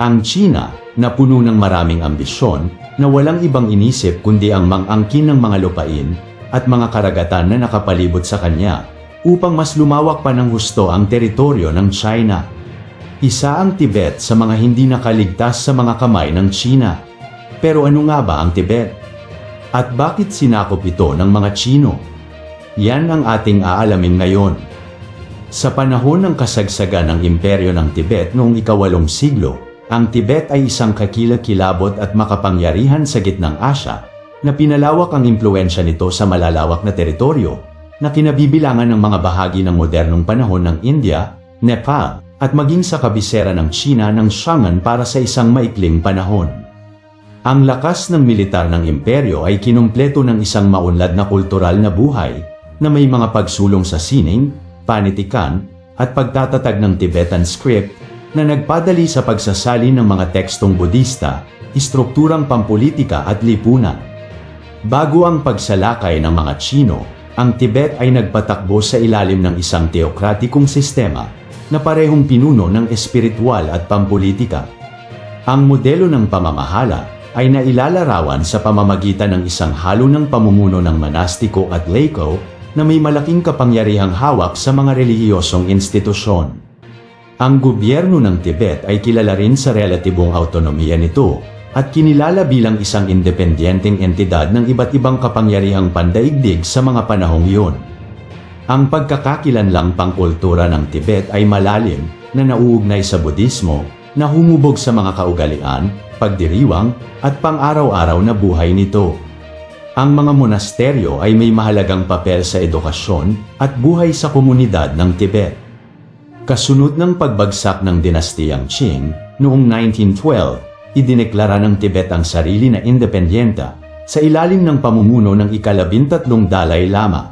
Ang China, na puno ng maraming ambisyon, na walang ibang inisip kundi ang mangangkin ng mga lupain at mga karagatan na nakapalibot sa kanya, upang mas lumawak pa ng husto ang teritoryo ng China. Isa ang Tibet sa mga hindi nakaligtas sa mga kamay ng China. Pero ano nga ba ang Tibet? At bakit sinakop ito ng mga Chino? Yan ang ating aalamin ngayon. Sa panahon ng kasagsagan ng imperyo ng Tibet noong ikawalong siglo, ang Tibet ay isang kakilakilabot at makapangyarihan sa gitnang Asya na pinalawak ang impluensya nito sa malalawak na teritoryo na kinabibilangan ng mga bahagi ng modernong panahon ng India, Nepal, at maging sa kabisera ng China ng Shangan para sa isang maikling panahon. Ang lakas ng militar ng imperyo ay kinumpleto ng isang maunlad na kultural na buhay na may mga pagsulong sa sining, panitikan, at pagtatatag ng Tibetan script na nagpadali sa pagsasali ng mga tekstong Budista, istrukturang pampolitika at lipunan. Bago ang pagsalakay ng mga Chino, ang Tibet ay nagpatakbo sa ilalim ng isang teokratikong sistema na parehong pinuno ng espiritual at pampolitika. Ang modelo ng pamamahala ay nailalarawan sa pamamagitan ng isang halo ng pamumuno ng manastiko at laiko na may malaking kapangyarihang hawak sa mga relihiyosong institusyon. Ang gobyerno ng Tibet ay kilala rin sa relatibong autonomiya nito at kinilala bilang isang independenteng entidad ng iba't ibang kapangyarihang pandaigdig sa mga panahong iyon. Ang pagkakakilanlang pangkultura ng Tibet ay malalim na nauugnay sa Budismo na humubog sa mga kaugalian, pagdiriwang, at pang-araw-araw na buhay nito. Ang mga monasteryo ay may mahalagang papel sa edukasyon at buhay sa komunidad ng Tibet. Kasunod ng pagbagsak ng dinastiyang Qing noong 1912, idineklara ng Tibet ang sarili na independenta sa ilalim ng pamumuno ng ikalabintatlong Dalai Lama.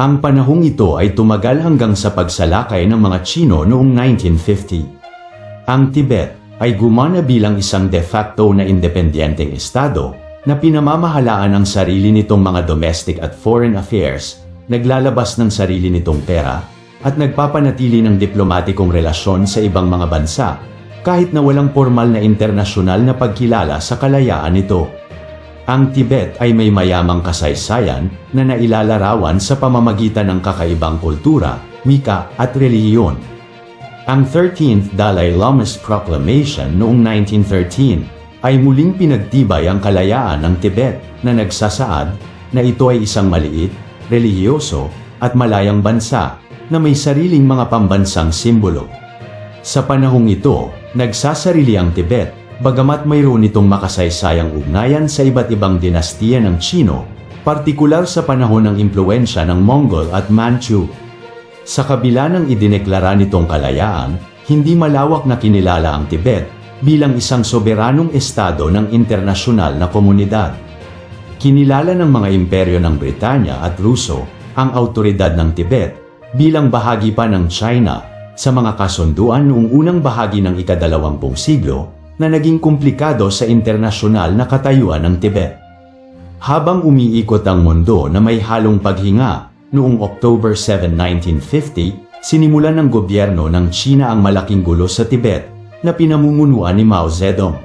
Ang panahong ito ay tumagal hanggang sa pagsalakay ng mga Chino noong 1950. Ang Tibet ay gumana bilang isang de facto na independenteng estado na pinamamahalaan ang sarili nitong mga domestic at foreign affairs, naglalabas ng sarili nitong pera, at nagpapanatili ng diplomatikong relasyon sa ibang mga bansa, kahit na walang formal na internasyonal na pagkilala sa kalayaan nito. Ang Tibet ay may mayamang kasaysayan na nailalarawan sa pamamagitan ng kakaibang kultura, wika at relihiyon. Ang 13th Dalai Lama's Proclamation noong 1913 ay muling pinagtibay ang kalayaan ng Tibet na nagsasaad na ito ay isang maliit, relihiyoso, at malayang bansa na may sariling mga pambansang simbolo. Sa panahong ito, nagsasarili ang Tibet, bagamat mayroon itong makasaysayang ugnayan sa iba't ibang dinastiya ng Chino, partikular sa panahon ng impluensya ng Mongol at Manchu. Sa kabila ng idineklara nitong kalayaan, hindi malawak na kinilala ang Tibet bilang isang soberanong estado ng internasyonal na komunidad. Kinilala ng mga imperyo ng Britanya at Ruso ang autoridad ng Tibet bilang bahagi pa ng China sa mga kasunduan noong unang bahagi ng ikadalawampung siglo na naging komplikado sa internasyonal na katayuan ng Tibet. Habang umiikot ang mundo na may halong paghinga, noong October 7, 1950, sinimulan ng gobyerno ng China ang malaking gulo sa Tibet na pinamumunuan ni Mao Zedong.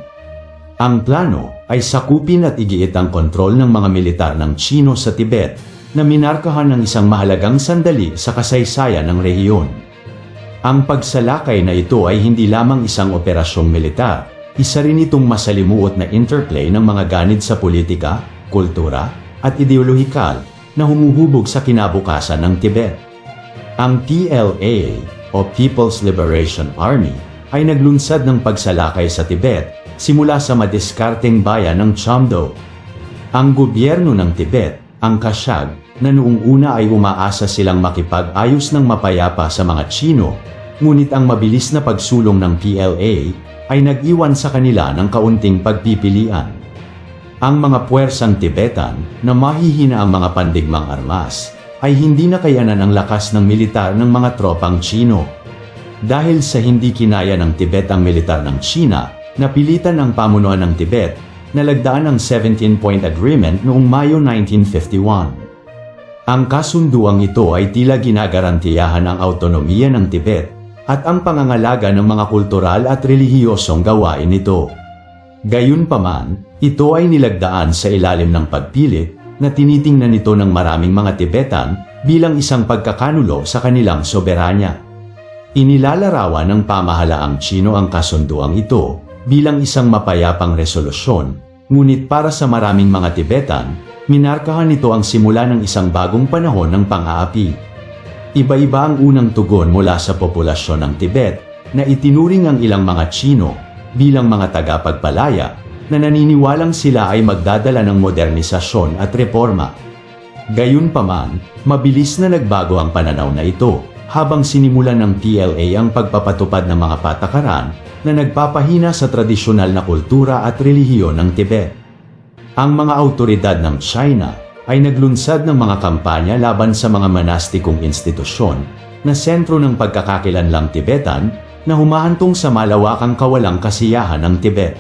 Ang plano ay sakupin at igiit ang kontrol ng mga militar ng Chino sa Tibet na minarkahan ng isang mahalagang sandali sa kasaysayan ng rehiyon. Ang pagsalakay na ito ay hindi lamang isang operasyong militar, isa rin itong masalimuot na interplay ng mga ganid sa politika, kultura, at ideolohikal na humuhubog sa kinabukasan ng Tibet. Ang PLA o People's Liberation Army ay naglunsad ng pagsalakay sa Tibet simula sa madiskarteng bayan ng Chamdo. Ang gobyerno ng Tibet, ang Kashag, na noong una ay umaasa silang makipag-ayos ng mapayapa sa mga Chino, ngunit ang mabilis na pagsulong ng PLA ay nag-iwan sa kanila ng kaunting pagpipilian. Ang mga puwersang Tibetan na mahihina ang mga pandigmang armas ay hindi na kayanan ang lakas ng militar ng mga tropang Chino. Dahil sa hindi kinaya ng Tibet ang militar ng China, napilitan ang pamunuan ng Tibet na lagdaan ang 17-point agreement noong Mayo 1951. Ang kasunduang ito ay tila ginagarantiyahan ang autonomiya ng Tibet at ang pangangalaga ng mga kultural at relihiyosong gawain nito. Gayunpaman, ito ay nilagdaan sa ilalim ng pagpilit na tinitingnan nito ng maraming mga Tibetan bilang isang pagkakanulo sa kanilang soberanya. Inilalarawan ng pamahalaang Chino ang kasunduang ito bilang isang mapayapang resolusyon, ngunit para sa maraming mga Tibetan, minarkahan nito ang simula ng isang bagong panahon ng pang-aapi. Iba-iba ang unang tugon mula sa populasyon ng Tibet na itinuring ang ilang mga Chino bilang mga tagapagpalaya na naniniwalang sila ay magdadala ng modernisasyon at reforma. Gayunpaman, mabilis na nagbago ang pananaw na ito habang sinimulan ng PLA ang pagpapatupad ng mga patakaran na nagpapahina sa tradisyonal na kultura at relihiyon ng Tibet. Ang mga autoridad ng China ay naglunsad ng mga kampanya laban sa mga monastikong institusyon na sentro ng pagkakakilanlang Tibetan na humahantong sa malawakang kawalang kasiyahan ng Tibet.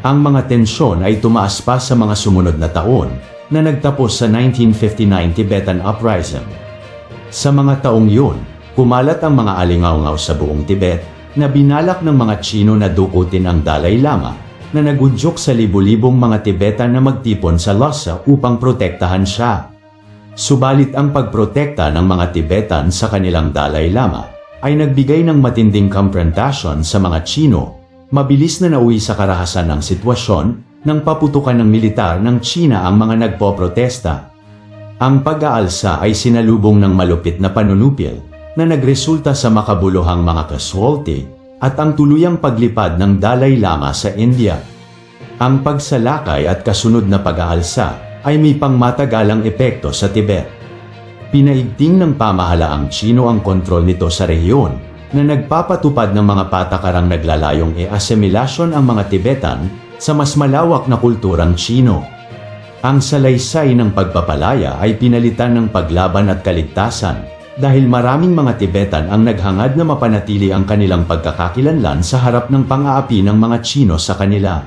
Ang mga tensyon ay tumaas pa sa mga sumunod na taon na nagtapos sa 1959 Tibetan Uprising. Sa mga taong yun, kumalat ang mga alingaw sa buong Tibet na binalak ng mga Chino na dukutin ang Dalai Lama na nagudyok sa libu-libong mga Tibetan na magtipon sa Lhasa upang protektahan siya. Subalit ang pagprotekta ng mga Tibetan sa kanilang Dalai Lama ay nagbigay ng matinding confrontation sa mga Chino, mabilis na nauwi sa karahasan ng sitwasyon nang paputukan ng militar ng China ang mga nagpoprotesta. Ang pag-aalsa ay sinalubong ng malupit na panunupil na nagresulta sa makabuluhang mga casualty at ang tuluyang paglipad ng Dalai Lama sa India. Ang pagsalakay at kasunod na pag-aalsa ay may pangmatagalang epekto sa Tibet. Pinaigting ng pamahalaang Chino ang kontrol nito sa rehiyon na nagpapatupad ng mga patakarang naglalayong e-asimilasyon ang mga Tibetan sa mas malawak na kulturang Chino. Ang salaysay ng pagpapalaya ay pinalitan ng paglaban at kaligtasan dahil maraming mga Tibetan ang naghangad na mapanatili ang kanilang pagkakakilanlan sa harap ng pang-aapi ng mga Chino sa kanila.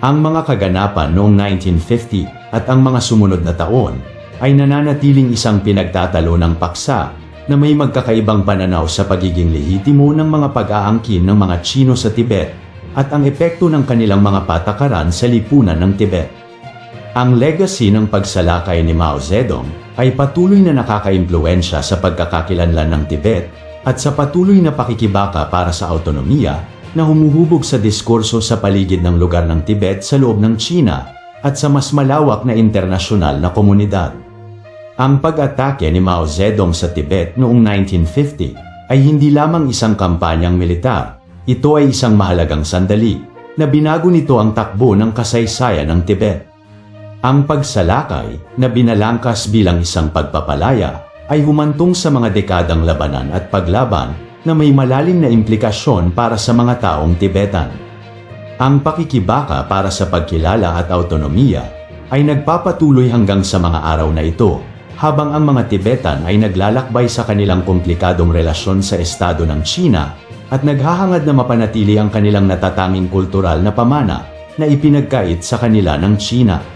Ang mga kaganapan noong 1950 at ang mga sumunod na taon ay nananatiling isang pinagtatalo ng paksa na may magkakaibang pananaw sa pagiging lehitimo ng mga pag-aangkin ng mga Chino sa Tibet at ang epekto ng kanilang mga patakaran sa lipunan ng Tibet. Ang legacy ng pagsalakay ni Mao Zedong ay patuloy na nakakaimpluensya sa pagkakakilanlan ng Tibet at sa patuloy na pakikibaka para sa autonomiya na humuhubog sa diskurso sa paligid ng lugar ng Tibet sa loob ng China at sa mas malawak na internasyonal na komunidad. Ang pag-atake ni Mao Zedong sa Tibet noong 1950 ay hindi lamang isang kampanyang militar, ito ay isang mahalagang sandali na binago nito ang takbo ng kasaysayan ng Tibet. Ang pagsalakay na binalangkas bilang isang pagpapalaya ay humantong sa mga dekadang labanan at paglaban na may malalim na implikasyon para sa mga taong Tibetan. Ang pakikibaka para sa pagkilala at autonomiya ay nagpapatuloy hanggang sa mga araw na ito habang ang mga Tibetan ay naglalakbay sa kanilang komplikadong relasyon sa estado ng China at naghahangad na mapanatili ang kanilang natatanging kultural na pamana na ipinagkait sa kanila ng China.